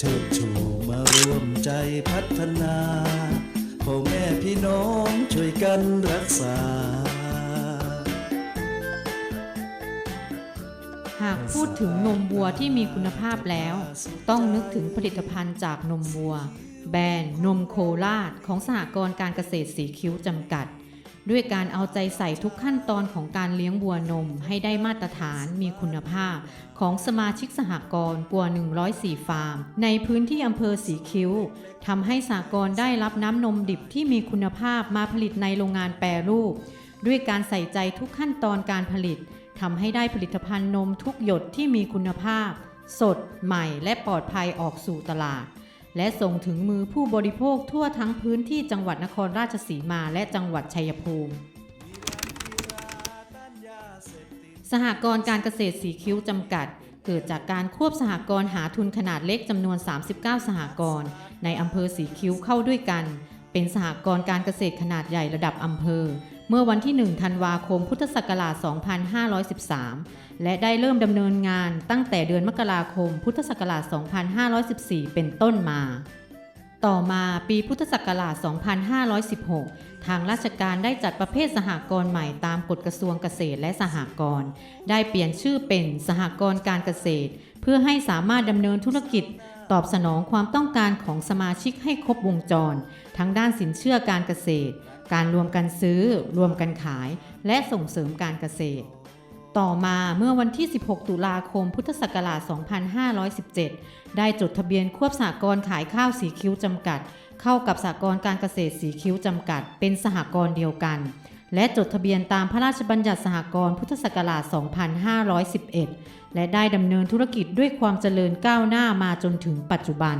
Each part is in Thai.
เชิดชูมาร่วมใจพัฒนาพ่อแม่พี่น้องช่วยกันรักษา หากพูดถึงนมวัวที่มีคุณภาพแล้ว ต้องนึกถึงผลิตภัณฑ์จากนมวัว แบรนด์นมโคราชของสหกรณ์การเกษตรสีคิ้วจำกัด ด้วยการเอาใจใส่ทุกขั้นตอนของการเลี้ยงวัวนมให้ได้มาตรฐานมีคุณภาพ ของสมาชิกสหกรณ์กว่า104 ฟาร์ม ในพื้นที่อำเภอสีคิ้วทำให้สหกรณ์ได้รับน้ำนมดิบที่มีคุณภาพมาผลิตในโรงงานแปรรูป ด้วยการใส่ใจทุกขั้นตอนการผลิตทำให้ได้ผลิตภัณฑ์นมทุกหยดที่มีคุณภาพ สดใหม่และปลอดภัยออกสู่ตลาด และส่งถึงมือผู้บริโภคทั่วทั้งพื้นที่จังหวัดนครราชสีมาและจังหวัดชัยภูมิ สหกรณ์การเกษตรสีคิ้วจำกัด เกิดจากการควบสหกรณ์หาทุนขนาดเล็กจำนวน 39 สหกรณ์ในอำเภอสีคิ้วเข้าด้วยกัน เป็นสหกรณ์การเกษตรขนาดใหญ่ระดับอำเภอ เมื่อวันที่ 1 ธันวาคม พุทธศักราช 2513 และได้เริ่มดำเนินงานตั้งแต่เดือนมกราคม พุทธศักราช 2514 เป็นต้นมา ต่อมาปีพุทธศักราช 2516 ทางราชการได้จัดประเภทสหกรณ์ใหม่ตามกฎกระทรวงเกษตรและสหกรณ์ ได้เปลี่ยนชื่อเป็นสหกรณ์การเกษตร เพื่อให้สามารถดำเนินธุรกิจ ตอบสนองความต้องการของสมาชิกให้ครบวงจร ทั้งด้านสินเชื่อการเกษตร การรวมกันซื้อ รวมกันขาย และส่งเสริมการเกษตร ต่อมาเมื่อวันที่ 16 ตุลาคมพุทธศักราช 2517 ได้จดทะเบียนควบสหกรณ์ขายข้าวสีคิ้วจำกัด เข้ากับสหกรณ์การเกษตรสีคิ้วจำกัด เป็นสหกรณ์เดียวกัน และจดทะเบียนตามพระราชบัญญัติสหกรณ์พุทธศักราช 2511 และได้ดำเนินธุรกิจด้วยความเจริญก้าวหน้ามาจนถึงปัจจุบัน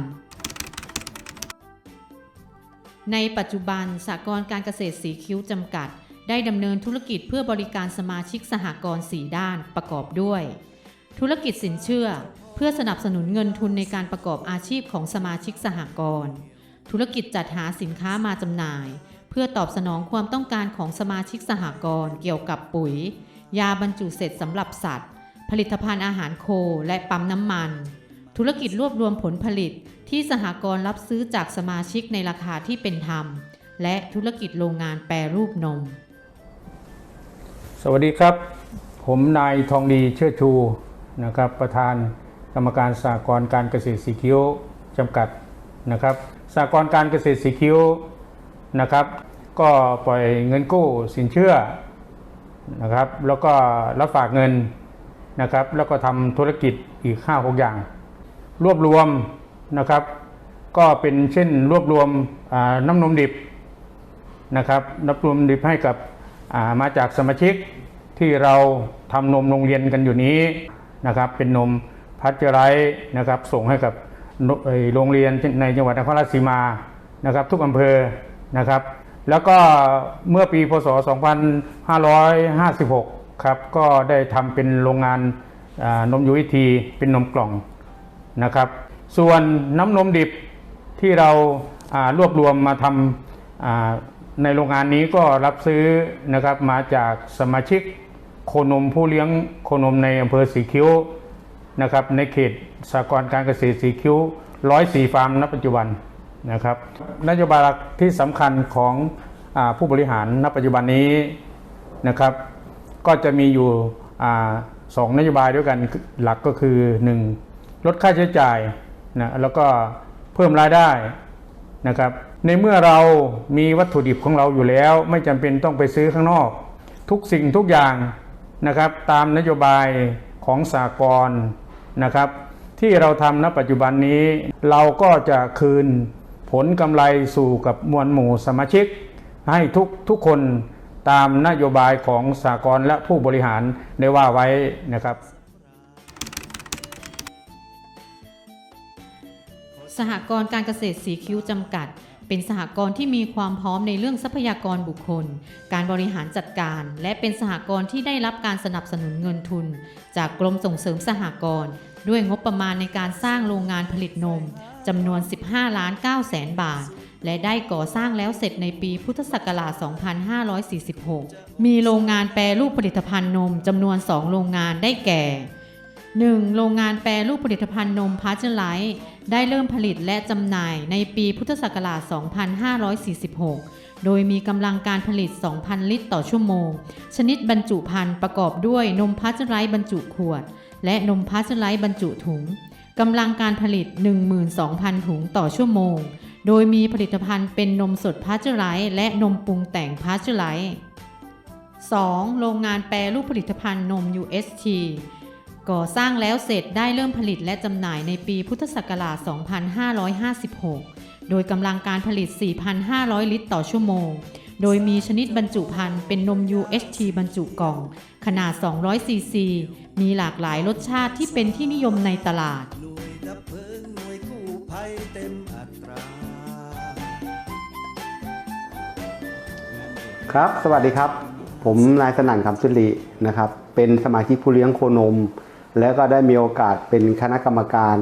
ในปัจจุบันสหกรณ์การเกษตรสีคิ้วจำกัด ได้ดำเนินธุรกิจเพื่อบริการสมาชิกสหกรณ์4ด้านประกอบด้วย ธุรกิจสินเชื่อ เพื่อสนับสนุนเงินทุนในการประกอบอาชีพของสมาชิกสหกรณ์ธุรกิจจัดหาสินค้ามาจำหน่าย พื่อตอบสนองความต้องการของสมาชิกสหกรณ์เกี่ยวกับปุ๋ย ยาบรรจุเสร็จสำหรับสัตว์ ผลิตภัณฑ์อาหารโคและปั๊มน้ำมัน ธุรกิจรวบรวมผลผลิตที่สหกรณ์รับซื้อจากสมาชิกในราคาที่เป็นธรรม และธุรกิจโรงงานแปรรูปนม สวัสดีครับ ผมนายทองดีเชิดชูนะครับประธานกรรมการสหกรณ์การเกษตรสีคิ้วจำกัดนะครับสหกรณ์การเกษตรสีคิ้วนะครับ ก็ปล่อยเงินกู้สินเชื่อนะครับ แล้วก็รับฝากเงินนะครับ แล้วก็ทำธุรกิจอีก 5 6 อย่าง รวบรวมนะครับ ก็เป็นเช่นรวบรวมน้ำนมดิบนะครับน้ำนมดิบให้กับามาจากสมาชิกที่เราทำนมโรงเรียนกันอยู่นี้นะครับเป็นนมพัชไรส์นะครับส่งให้กับโรงเรียนในจังหวัดนครราชสีมานะครับทุกอำเภอนะครับ แล้วก็เมื่อปีพศ 2556 ครับ ก็ได้ทำเป็นโรงงานนมยูวิทีเป็นนมกล่องนะครับ ส่วนน้ำนมดิบที่เรารวบรวมมาทำในโรงงานนี้ก็รับซื้อนะครับมาจากสมาชิกโคนมผู้เลี้ยงโคนมในอำเภอสีคิ้วนะครับในเขตสหกรณ์การเกษตรสีคิ้วร้อยสี่ฟาร์มณปัจจุบัน นะครับนโยบายหลักที่สำคัญของอผู้บริหารณปัจจุบันนี้นะครับ ก็จะมีอยู่สองนโยบายด้วยกันหลักก็คือ 1. ลดค่าใช้จ่ายนะแล้วก็เพิ่มรายได้นะครับ ในเมื่อเรามีวัตถุดิบของเราอยู่แล้ว ไม่จำเป็นต้องไปซื้อข้างนอก ทุกสิ่งทุกอย่างนะครับ ตามนโยบายของสากลนะครับ ที่เราทำณปัจจุบันนี้เราก็จะคืน ผลกำไรสู่กับมวลหมู่สมาชิก ให้ทุกทุกคนตามนโยบายของสากลและผู้บริหารได้ว่าไว้นะครับ สหกรณ์การเกษตรสีคิ้วจำกัด เป็นสหกรณ์ที่มีความพร้อมในเรื่องทรัพยากรบุคคล การบริหารจัดการ และเป็นสหกรณ์ที่ได้รับการสนับสนุนเงินทุน จากกรมส่งเสริมสหกรณ์ด้วยงบประมาณในการสร้างโรงงานผลิตนม จำนวน 15ล้าน9แสนบาท และได้ก่อสร้างแล้วเสร็จในปีพุทธศักราช 2546 มีโรงงานแปรรูปผลิตภัณฑ์นมจำนวน 2 โรงงานได้แก่ 1. โรงงานแปรรูปผลิตภัณฑ์นมพาเจอร์ไลท์ได้เริ่มผลิตและจำหน่ายในปีพุทธศักราช 2546 โดยมีกำลังการผลิต 2,000 ลิตรต่อชั่วโมง ชนิดบรรจุภัณฑ์ประกอบด้วยนมพาเจอร์ไลท์บรรจุขวด และนมพาเจอร์ไลท์บรรจุถุง กำลังการผลิต 12,000 ถุงต่อชั่วโมง โดยมีผลิตภัณฑ์เป็นนมสดพาสเจอร์ไลท์และนมปรุงแต่งพาสเจอร์ไลท์ 2. โรงงานแปรรูปผลิตภัณฑ์นม UST ก่อสร้างแล้วเสร็จได้เริ่มผลิตและจำหน่ายในปีพุทธศักราช 2556 โดยกำลังการผลิต 4,500 ลิตรต่อชั่วโมง โดยมีชนิดบรรจุภัณฑ์เป็นนม UHT บรรจุกล่อง ขนาด 200 ซีซี มีหลากหลายรสชาติที่เป็นที่นิยมในตลาด ครับ สวัสดีครับ ผมนายสนั่นคำสุรินะครับ เป็นสมาชิกผู้เลี้ยงโคนม แล้วก็ได้มีโอกาสเป็นคณะกรรมการ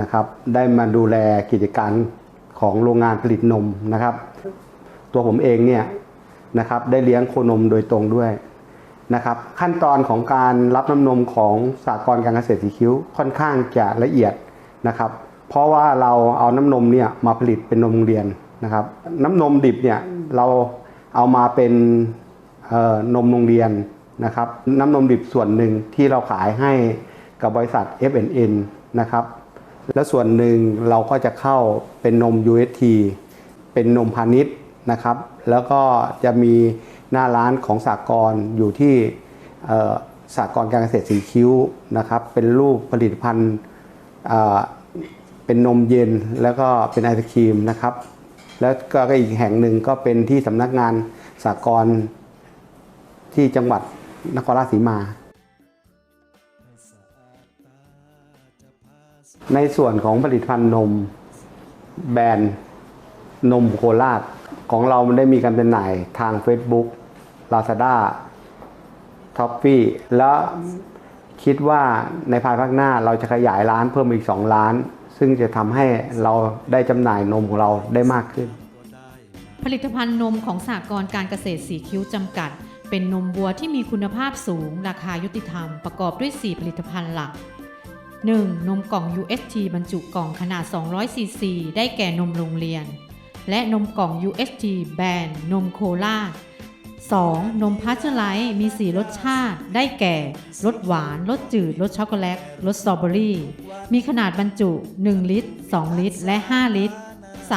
นะครับ ได้มาดูแลกิจการของโรงงานผลิตนมนะครับ ตัวผมเองเนี่ยนะครับได้เลี้ยงโคนมโดยตรงด้วยนะครับขั้นตอนของการรับน้ำนมของสากลการเกษตรสีคิ้วค่อนข้างจะละเอียดนะครับ เพราะว่าเราเอาน้ำนมเนี่ยมาผลิตเป็นนมโรงเรียนนะครับ น้ำนมดิบเนี่ยเรา เอามาเป็นนมโรงเรียนนะครับน้ำนมดิบส่วนหนึ่งที่เราขายให้กับบริษัท FNN นะครับ และส่วนหนึ่งเราก็จะเข้าเป็นนม UST เป็นนมพาณิชย์นะครับ แล้วก็จะมีหน้าร้านของสากลอยู่ที่สากลการเกษตรสีคิ้วนะครับ เป็นรูปผลิตภัณฑ์เป็นนมเย็นแล้วก็เป็นไอศครีมนะครับ แล้วก็อีกแห่งหนึ่งก็เป็นที่สำนักงานสากลที่จังหวัดนครราชสีมา ในส่วนของผลิตภัณฑ์นมแบรนด์นมโคราชของเรามันได้มีการจำหน่ายทาง Facebook Lazada t o p ฟี่แล้วคิดว่าในภายภาคหน้าเราจะขยายร้านเพิ่มอีก2ล้าน ซึ่งจะทำให้เราได้จำหน่ายนมของเราได้มากขึ้น ผลิตภัณฑ์นมของสหกรณ์การเกษตรสีคิ้วจำกัด เป็นนมวัวที่มีคุณภาพสูง ราคายุติธรรมประกอบด้วย 4 ผลิตภัณฑ์หลัก 1. นมกล่อง UST บรรจุกล่องขนาด 200 ซีซี ได้แก่นมโรงเรียน และนมกล่อง UST แบรนด์นมโคลา 2. นมพาสเจอร์ไลท์มี 4 รสชาติ ได้แก่ รสหวาน รสจืด รสช็อกโกแลต รสสตรอเบอรี่ มีขนาดบรรจุ 1 ลิตร 2 ลิตร และ 5 ลิตร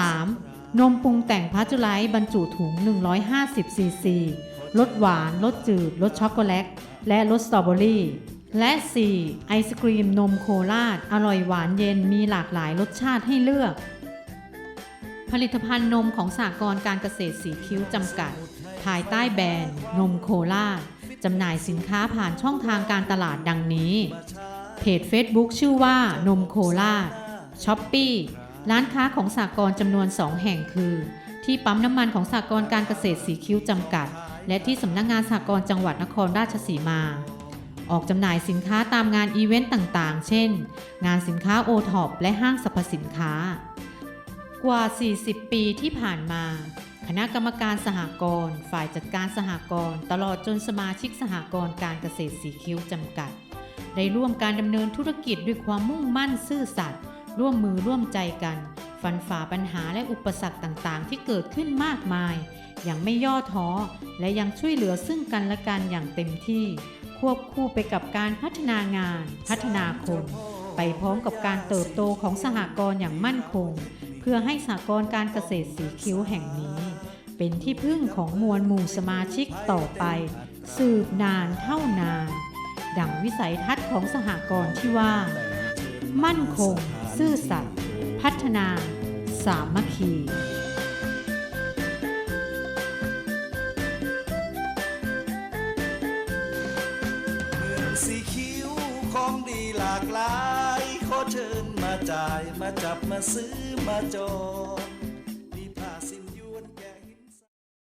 3. นมปรุงแต่งพาสเจอร์ไลท์บรรจุถุง 150 ซีซี รสหวาน รสจืด รสช็อกโกแลต และรสสตรอเบอรี่ และ 4. ไอศกรีมนมโคราช อร่อยหวานเย็น มีหลากหลายรสชาติให้เลือก ผลิตภัณฑ์นมของสากรการเกษตรสีคิ้วจำกัด ภายใต้แบรนด์นมโคราจำหน่ายสินค้าผ่านช่องทางการตลาดดังนี้ เพจ Facebook ชื่อว่านมโคราช้อปปี้ร้านค้าของสากรณ์จำนวน 2 แห่งคือ ที่ปั๊มน้ำมันของสากรณ์การเกษตรสีคิ้วจำกัด และที่สำนักงานสากรณ์จังหวัดนครราชสีมา ออกจำหน่ายสินค้าตามงานอีเวนต์ต่างๆ เช่น งานสินค้าโอท็อปและห้างสรรพสินค้ากว่า 40 ปีที่ผ่านมา คณะกรรมการสหกรณ์ฝ่ายจัดการสหกรณ์ตลอดจนสมาชิกสหกรณ์การเกษตรสีคิ้วจำกัด ได้ร่วมการดำเนินธุรกิจด้วยความมุ่งมั่นซื่อสัตย์ร่วมมือร่วมใจกัน ฟันฝ่าปัญหาและอุปสรรคต่างๆ ที่เกิดขึ้นมากมาย อย่างไม่ย่อท้อ และยังช่วยเหลือซึ่งกันและกันอย่างเต็มที่ ควบคู่ไปกับการพัฒนางาน พัฒนาคน ไปพร้อมกับการเติบโตของสหกรณ์อย่างมั่นคง เพื่อให้สหกรณ์การเกษตรสีคิ้วแห่งนี้ เป็นที่พึ่งของมวลหมู่สมาชิกต่อไป สืบนานเท่านาน ดังวิสัยทัศน์ของสหกรณ์ที่ว่า มั่นคง ซื่อสัตย์พัฒนา สามัคคีเมืองสีคิ้วของดีหลากหลาย ขอเชิญมาจ่ายมาจับมาซื้อมาจอง